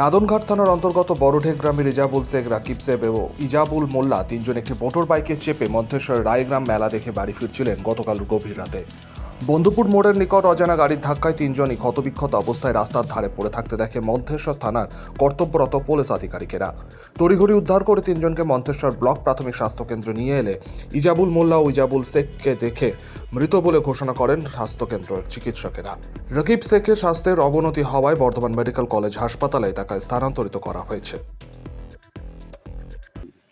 নাদনঘাট থানার অন্তর্গত বড়ঢেক গ্রামের ইজাবুল শেখ রাকিব সেব এবং ইজাবুল মোল্লা তিনজন একটি মোটর বাইকে চেপে মন্থেশ্বর রায়গ্রাম মেলা দেখে বাড়ি ফিরছিলেন গতকাল গভীর রাতে। বন্ধুপুর মোড়ের নিকট অজানা গাড়ির ধাক্কায় তিনজনই ক্ষতবিক্ষত অবস্থায় রাস্তার ধারে পড়ে থাকতে দেখে মন্থেশ্বর থানার কর্তব্যরত পুলিশ আধিকারিকেরা। তড়িঘড়ি উদ্ধার করে তিনজনকে মন্থেশ্বর ব্লক প্রাথমিক স্বাস্থ্যকেন্দ্রে নিয়ে এলে ইজাবুল মোল্লা ও ইজাবুল শেখকে দেখে মৃত বলে ঘোষণা করেন স্বাস্থ্যকেন্দ্রের চিকিৎসকেরা। রকিব শেখের স্বাস্থ্যের অবনতি হওয়ায় বর্ধমান মেডিকেল কলেজ হাসপাতালে তাকে স্থানান্তরিত করা হয়েছে।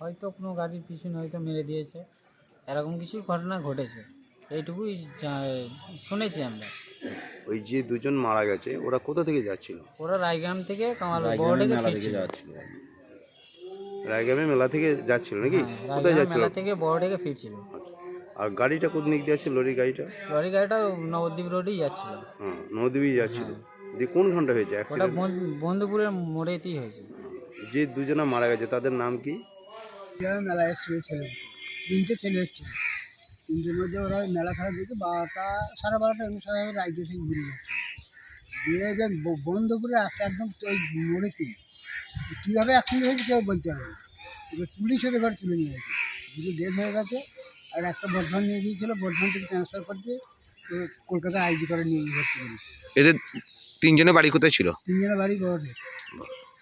হয়তো কোনো গাড়ির পিছনে হয়তো মেরে দিয়েছে। এরকম কিছু ঘটনা ঘটেছে। এইটুকুই জা- শুনেছি আমরা। ওই যে দুজন মারা গেছে ওরা কোথা থেকে যাচ্ছিল? ওরা রায়গ্রাম থেকে কামাল বড়ডেকে ফিরছিল রায়গ্রামে মেলা থেকে যাচ্ছিল নাকি? হ্যাঁ, কোথায় রায়গ্রাম যাচ্ছিল? মেলা থেকে বড়ডেকে ফিরছিল। আর গাড়িটা কোন দিক দিয়ে আছে লরি গাড়িটা? লরি গাড়িটা নবদ্বীপ রোডেই যাচ্ছিল। হ্যাঁ নদী যাচ্ছিল। দিয়ে কোন ঘণ্টা হয়েছে? ওটা অ্যাক্সিডেন্ট বন্ধ- বন্ধুপুরের মোড়েতেই হয়েছে যে দুজনে মারা গেছে তাদের নাম কি? গ্রামে মেলা এসেছিল ছেলে। তিনটে ছেলে এসেছিল। তিনটের মধ্যে ওরা মেলা খেলা দেখে বারোটা সাড়ে বারোটা অনুসারে রাজ্য থেকে ঘুরে যাচ্ছে দিয়ে এবার বন্ধপুরে রাস্তা একদম ওই মোড়েতে কীভাবে অ্যাক্সিডেন্ট হয়েছে কেউ বলতে পারবে না। এবার পুলিশ ওদের ঘরে তুলে নিয়ে গেছে। দুটো ডেথ হয়ে গেছে। আর একটা বর্ধমান নিয়ে গিয়েছিল বর্ধমান থেকে ট্রান্সফার করতে তো কলকাতায় আইজি করে নিয়ে গিয়ে ভর্তি করেছে। এদের তিনজনের বাড়ি কোথায় ছিল? তিনজনের বাড়ি বড়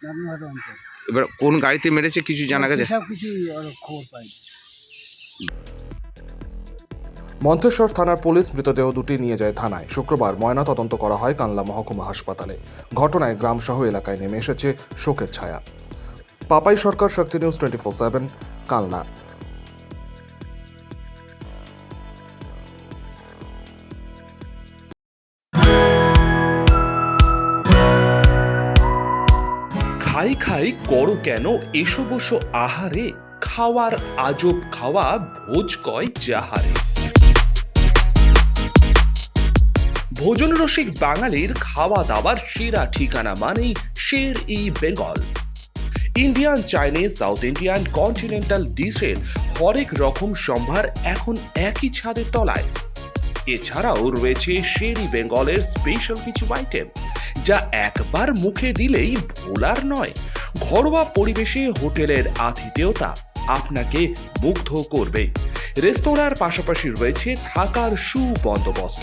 নারায়ণঘাট অঞ্চল। এবার কোন গাড়িতে মেরেছে কিছু জানা গেছে? সব কিছু খবর পাইনি মন্থেশ্বর থানার পুলিশ মৃতদেহ দুটি নিয়ে যায় থানায়। শুক্রবার ময়না তদন্ত করা হয় কানলা মহকুমা হাসপাতালে। ঘটনায় গ্রামসহ এলাকায় নেমে এসেছে শোকের ছায়া। Papai Sarkar, Shakti news twenty four seven, Kanla. খাই খাই করো কেন? এসো বসো আহারে। খাওয়ার আজব খাওয়া, ভোজ কয় যাহারে। ভোজন রসিক বাঙালির খাওয়া দাওয়ার সেরা ঠিকানা মানেই Sher e Bengal. Indian Chinese, south Indian, continental ডিশের হরেক রকম সম্ভার এখন একই ছাদের তলায়। এছাড়াও রয়েছে শেরি বেঙ্গলের স্পেশাল কিছু আইটেম যা একবার মুখে দিলেই ভোলার নয়, ঘরোয়া পরিবেশে হোটেলের আতিথেয়তা আপনাকে মুগ্ধ করবে। রেস্তোরাঁর পাশাপাশি রয়েছে থাকার সুবন্দোবস্ত